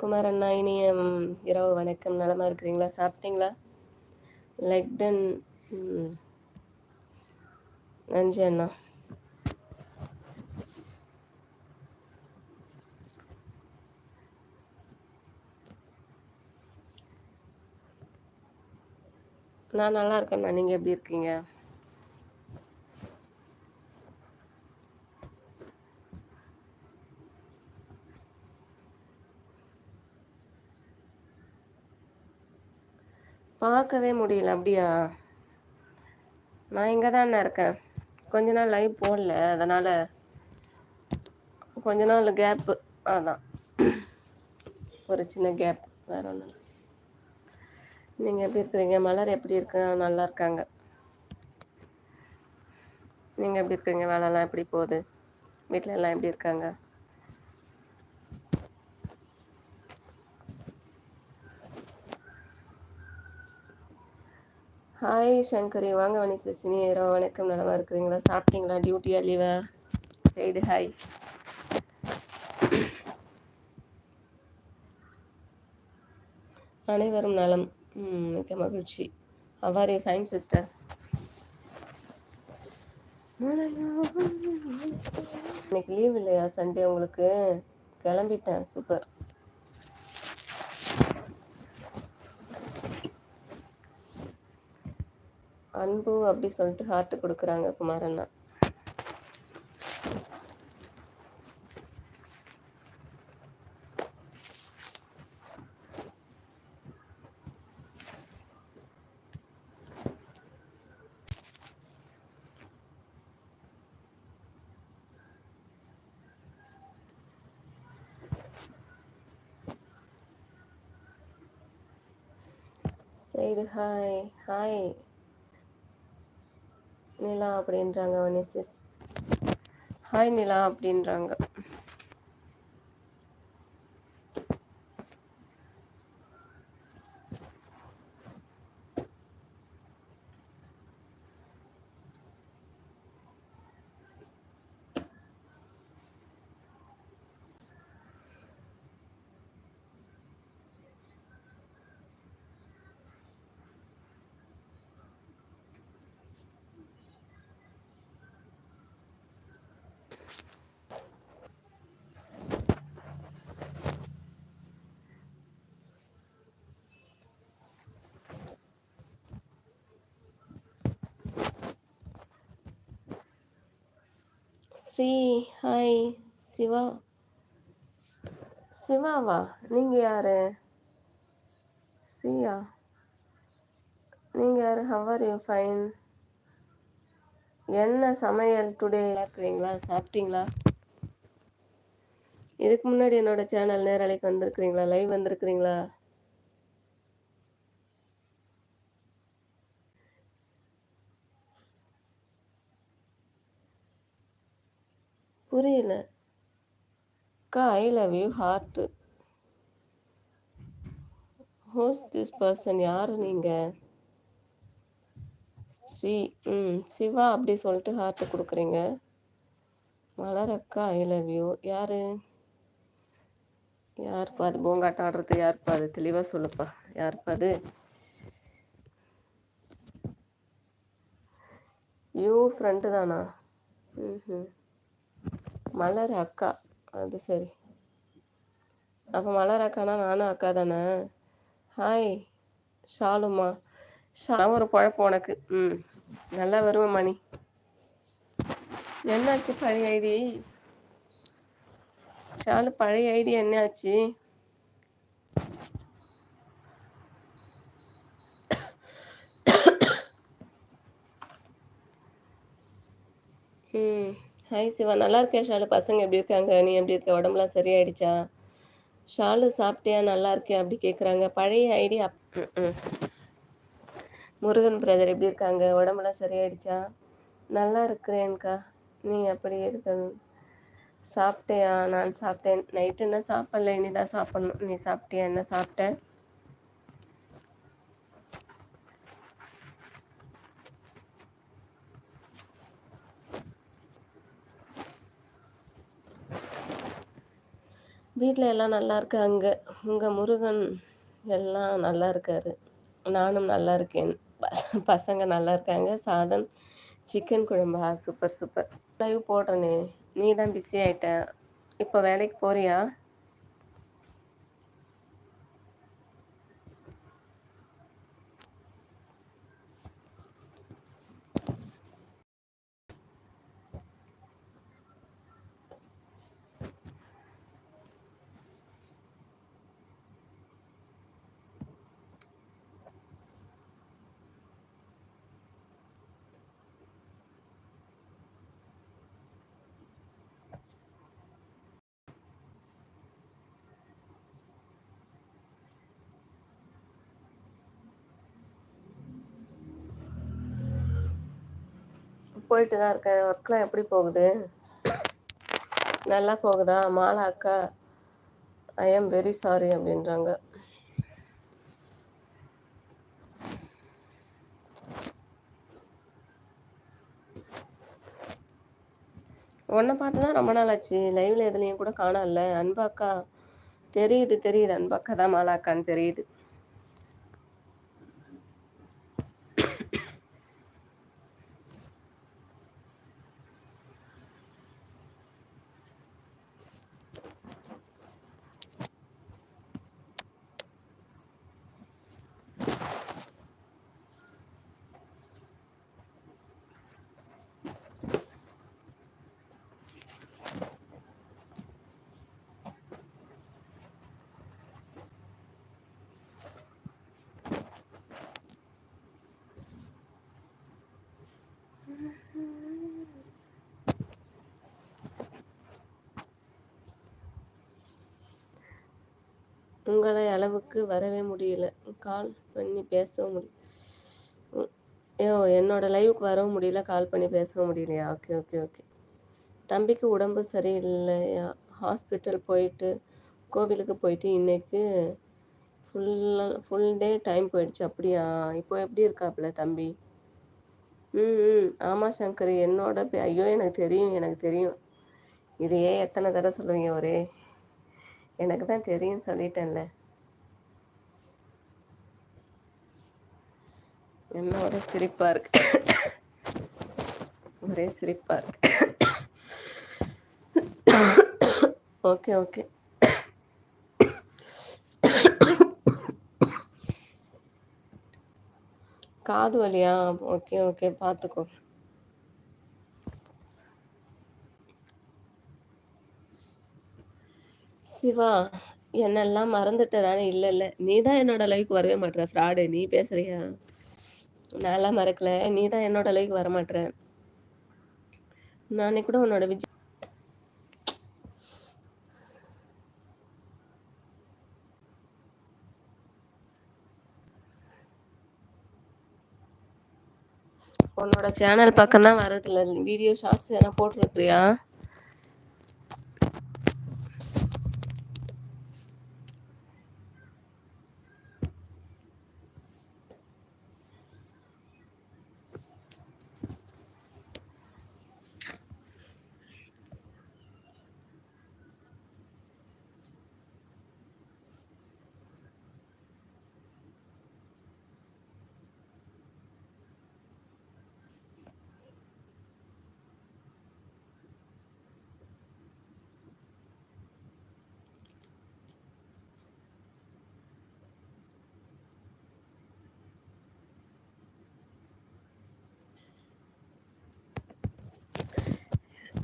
குமார் அண்ணா இனிய இரவு வணக்கம் நலமாக இருக்கிறீங்களா? சாப்பிட்டீங்களா? லெக்டன் நன்றி அண்ணா. நான் நல்லா இருக்கேண்ணா நீங்கள் எப்படி இருக்கீங்க? பார்க்கவே முடியல அப்படியா? நான் இங்கே தான் இருக்கேன். கொஞ்ச நாள் லைவ் போடல அதனால் கொஞ்ச நாள் கேப்பு அதான். ஒரு சின்ன கேப் வேற ஒன்றும் இல்லை. நீங்கள் எப்படி இருக்கிறீங்க? மலர் எப்படி இருக்கு? நல்லா இருக்காங்க. நீங்கள் எப்படி இருக்கிறீங்க வேலைலாம் எப்படி போகுது? வீட்டில எல்லாம் எப்படி இருக்காங்க? ஹாய் சங்கரி வாங்க வணி சினியரோ வணக்கம் நலமா இருக்கிறீங்களா? சாப்பிட்டீங்களா? டியூட்டியா லீவா சைடு ஹாய் அனைவரும் நலம். மிக்க மகிழ்ச்சி. அவ்வாறு ஃபைன் சிஸ்டர் இன்னைக்கு லீவ் இல்லையா சண்டே உங்களுக்கு? கிளம்பிட்டேன். சூப்பர் அன்பு அப்படி சொல்லிட்டு ஹார்ட் கொடுக்குறாங்க குமாரண்ணா. சைடு ஹாய் ஹாய் நிலா அப்படின்றாங்க வனிசிஸ். ஹாய் நிலா அப்படின்றாங்க. ஸ்ரீ ஹாய் சிவா. சிவாவா? நீங்கள் யார்? ஸ்ரீயா? நீங்கள் யார்? ஹவர் யூ ஃபைன் என்ன சமையல் டுடே இருக்கிறீங்களா சாப்பிட்டீங்களா? இதுக்கு முன்னாடி என்னோட சேனல் நேரலைக்கு வந்திருக்கிறீங்களா? லைவ் வந்திருக்கிறீங்களா? புரியல அக்கா I love you heart. Who's this person யாரு நீங்கள் ஸ்ரீ ம் சிவா அப்படி சொல்லிட்டு ஹார்ட் கொடுக்குறீங்க. மலரக்கா அக்கா ஐ லவ் யூ யார்? யாருப்பா அது? பூங்காட்டம் ஆடுறது யாருப்பா அது? தெளிவாக சொல்லுப்பா. யாருப்பா அது? யூ ஃப்ரெண்டு தானா? ம் மலர் அக்கா. அது சரி. அப்போ மலர் அக்கானா நானும் அக்கா தானே? ஹாய் ஷாலுமா. ஷா ஒரு குழப்பம் உனக்கு. ம். நல்லா வருவேன் மணி. என்னாச்சு பழைய ஐடி? ஷாலு பழைய ஐடி என்னாச்சு? ம் ஹாய் சிவா நல்லா இருக்கேன் ஷாலு. பசங்க எப்படி இருக்காங்க? நீ எப்படி இருக்க? உடம்புலாம் சரியாயிடுச்சா? ஷாலு சாப்பிட்டியா? நல்லா இருக்கேன் அப்படி கேட்குறாங்க பழைய ஐடி அப் முருகன் பிரதர் எப்படி இருக்காங்க? உடம்புலாம் சரியாயிடுச்சா? நல்லா இருக்கிறேன்க்கா. நீ அப்படி இருக்க சாப்பிட்டியா? நான் சாப்பிட்டேன். நைட்டு என்ன சாப்பிடல? இனிதான் சாப்பிடணும். நீ சாப்பிட்டியா? என்ன சாப்பிட்டேன் வீட்டில் எல்லாம் நல்லா இருக்காங்க. உங்கள் முருகன் எல்லாம் நல்லா இருக்காரு. நானும் நல்லா இருக்கேன். பசங்க நல்லா இருக்காங்க. சாதம், சிக்கன் குழம்பா? Super, super. லைவ் போடுறேனே! நீ தான் பிஸி ஆகிட்ட இப்போ வேலைக்கு போறியா? போயிட்டு தான் இருக்கேன். ஒர்க்லாம் எப்படி போகுது? நல்லா போகுதா? மாலா அக்கா, ஐ ஆம் வெரி சாரி அப்படின்றாங்க. உன்ன பார்த்து தான் ரொம்ப நாள் ஆச்சு. லைவ்ல எதுலேயும் கூட காணல அன்பா அக்கா தெரியுது, தெரியுது. அன்பாக்கா தான் மாலா அக்கான்னு தெரியுது. உங்களை அளவுக்கு வரவே முடியல. கால் பண்ணி பேசவும் முடியல ம். என்னோட லைவுக்கு வரவும் முடியல. கால் பண்ணி பேசவும் முடியலையா? Okay, okay, okay. தம்பிக்கு உடம்பு சரியில்லையா? ஹாஸ்பிட்டல் போயிட்டு கோவிலுக்கு போயிட்டு இன்னைக்கு ஃபுல்லாக ஃபுல் டே டைம் போயிடுச்சு. அப்படியா? இப்போ எப்படி இருக்காப்புல தம்பி? ம், ம். ஆமாம் சங்கர் என்னோட ஐயோ! எனக்கு தெரியும், எனக்கு தெரியும். இதையே எத்தனை தடவை சொல்லுவீங்க ஒரே எனக்கு தான் தெரியும்னு சொல்லிட்டேன்ல. என்ன ஒரே சிரிப்பா இருக்கு. ஒரே சிரிப்பா இருக்கு. Okay, okay. காது வலியா? Okay, okay. பார்த்துக்கோ. சிவா, என்னெல்லாம் மறந்துட்டதானே இல்லை இல்ல, இல்ல. நீ தான் என்னோட லைஃப் வரவே மாட்டுற ஃப்ராடு. நீ பேசுறியா? நான்லாம் மறக்கல. நீ தான் என்னோட லைஃப் வரமாட்ற. நான் நானே கூட உன்னோட விஜய் உன்னோட சேனல் பக்கம் தான் வரதில்ல. வீடியோ ஷார்ட்ஸ் எதனா போட்டுருக்கியா?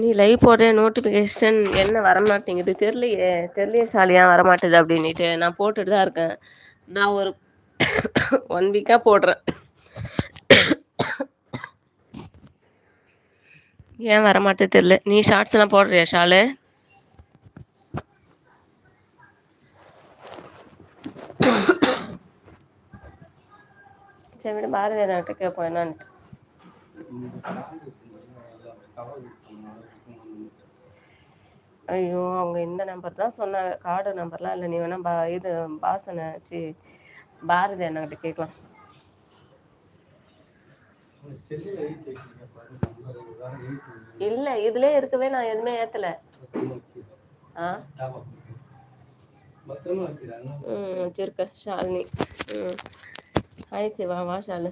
நீ லைவ் போடுற நோட்டிஃபிகேஷன் என்ன வரமாட்டேங்குது. தெரியலையே தெரியலையே ஷாலு ஏன் அப்படின்ட்டு நான் போட்டுட்டு தான் இருக்கேன். நான் ஒரு ஒன் வீக்காக போடுறேன். ஏன் வரமாட்டேது தெரியல. நீ ஷார்ட்ஸ் எல்லாம் போடுறியா ஷாலு? சரி விட பாரதி கேட்போம் என்னான்ட்டு. ஐயோ! அவங்க இந்த நம்பர் தான் சொன்னாங்க. கார்டு நம்பர்லாம் இல்லை நீ வேணா பா இது பாசனை சி பாரதி அண்ணாகிட்ட கேட்கலாம். இல்ல. இதுல இருக்கவே நான் எதுவுமே ஏத்தல. ஆ? ம் வச்சிருக்க ஷாலினி ம் ஹாய் சிவா வா ஷாலு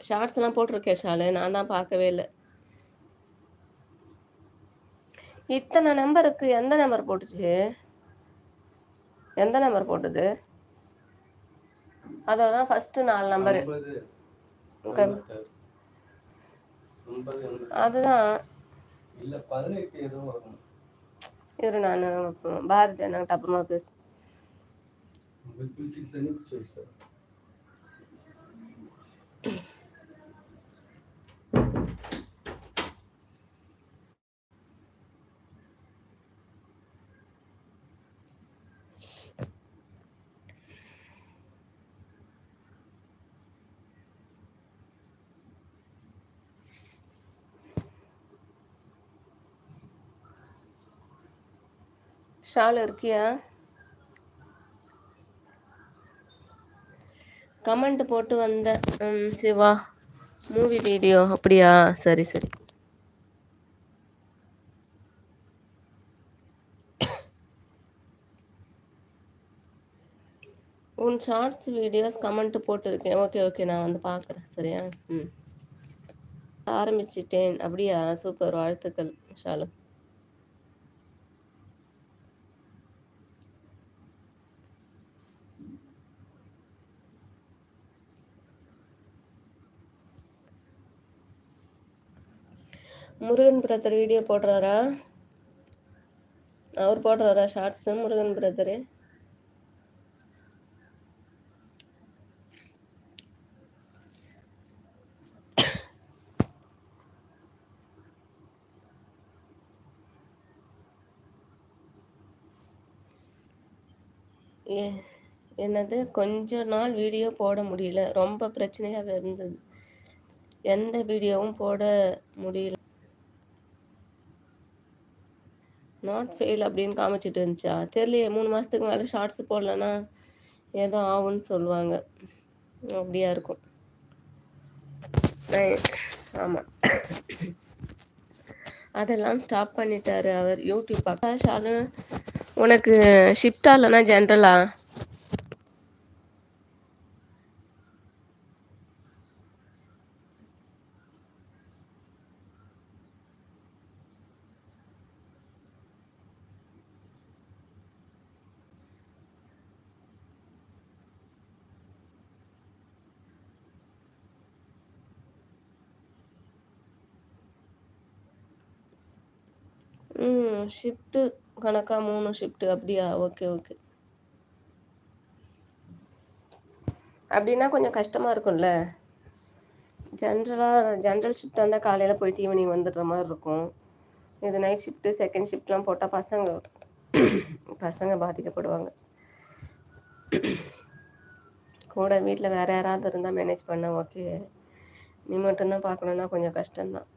ஷார்ட்ஸ்லாம் போட்டிருக்கேன் ஷாலு நான் தான் பார்க்கவே இல்லை இத்தனை நம்பருக்கு எந்த நம்பர் போட்டுச்சு? எந்த நம்பர் போட்டது? அதான் ஃபஸ்ட்டு நாலு நம்பரு. அதுதான். இரு நான் பாரதி அண்ணாங்கிட்ட அப்புறமா பேசு ஷால் இருக்கியா? கமெண்ட் போட்டு வந்த சிவா மூவி வீடியோ அப்படியா? சரி சரி. உன் ஷார்ட்ஸ் வீடியோஸ் கமெண்ட் போட்டிருக்கேன். ஓகே ஓகே நான் வந்து பார்க்குறேன். சரியா? ம் ஆரம்பிச்சிட்டேன். அப்படியா? சூப்பர். வாழ்த்துக்கள் ஷாலு. முருகன் பிரதர் வீடியோ போடுறாரா? அவர் போடுறாரா ஷார்ட்ஸு முருகன் பிரதரு என்னது? கொஞ்ச நாள் வீடியோ போட முடியல. ரொம்ப பிரச்சனையாக இருந்தது. எந்த வீடியோவும் போட முடியல. நாட் ஃபெயில் அப்படின்னு காமிச்சிட்டு இருந்துச்சா? தெரியலையே மூணு மாதத்துக்கு மேலே ஷார்ட்ஸ் போடலன்னா ஏதோ ஆகும்னு சொல்லுவாங்க. அப்படியா இருக்கும். ஆமாம் அதெல்லாம் ஸ்டாப் பண்ணிட்டாரு அவர். யூடியூப் ஷாலு உனக்கு ஷிஃப்டா இல்லைன்னா ஜென்ரலா ம் ஷிஃப்ட்டு கணக்கா மூணு ஷிஃப்ட்டு அப்படியா? ஓகே ஓகே அப்படின்னா கொஞ்சம் கஷ்டமாக இருக்கும்ல. ஜென்ரலாக ஜென்ரல் ஷிஃப்ட் வந்தால் காலையில் போயிட்டு ஈவினிங் வந்துடுற மாதிரி இருக்கும். இது நைட் ஷிஃப்ட்டு செகண்ட் ஷிஃப்ட்லாம் போட்டால் பசங்க பசங்க பாதிக்கப்படுவாங்க. கூட வீட்டில் வேறு யாராவது இருந்தால் மேனேஜ் பண்ண ஓகே நீ மட்டும்தான் பார்க்கணுன்னா கொஞ்சம் கஷ்டம்தான்.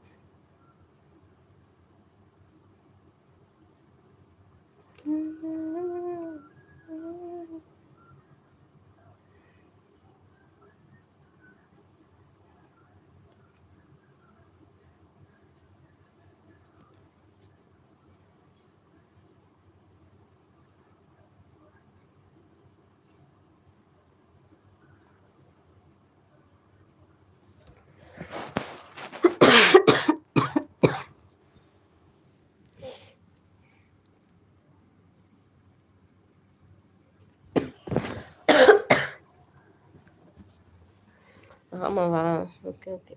ஆமாவா? Okay okay.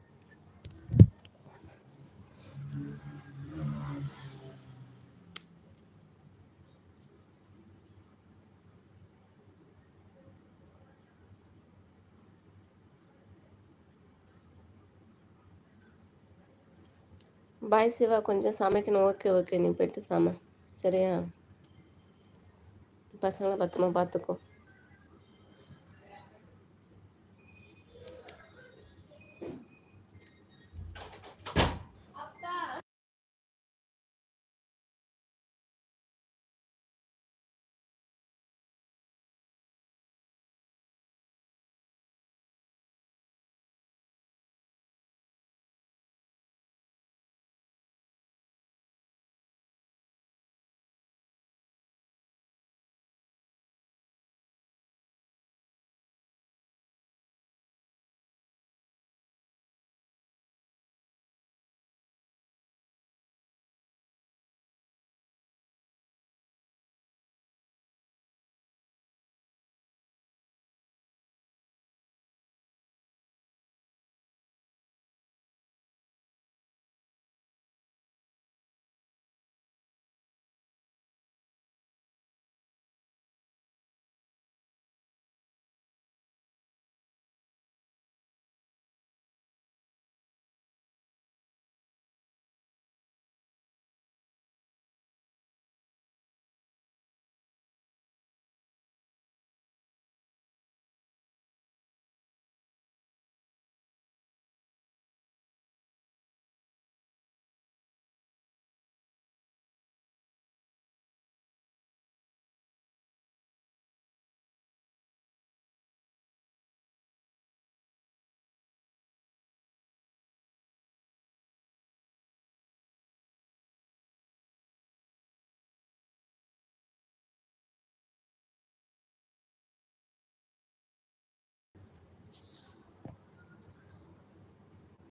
பாய் சிவா. கொஞ்சம் சமைக்கணும். Okay okay. நீ போயிட்டு சம. சரியா? பசங்களை பத்திரமா பார்த்துக்கோ.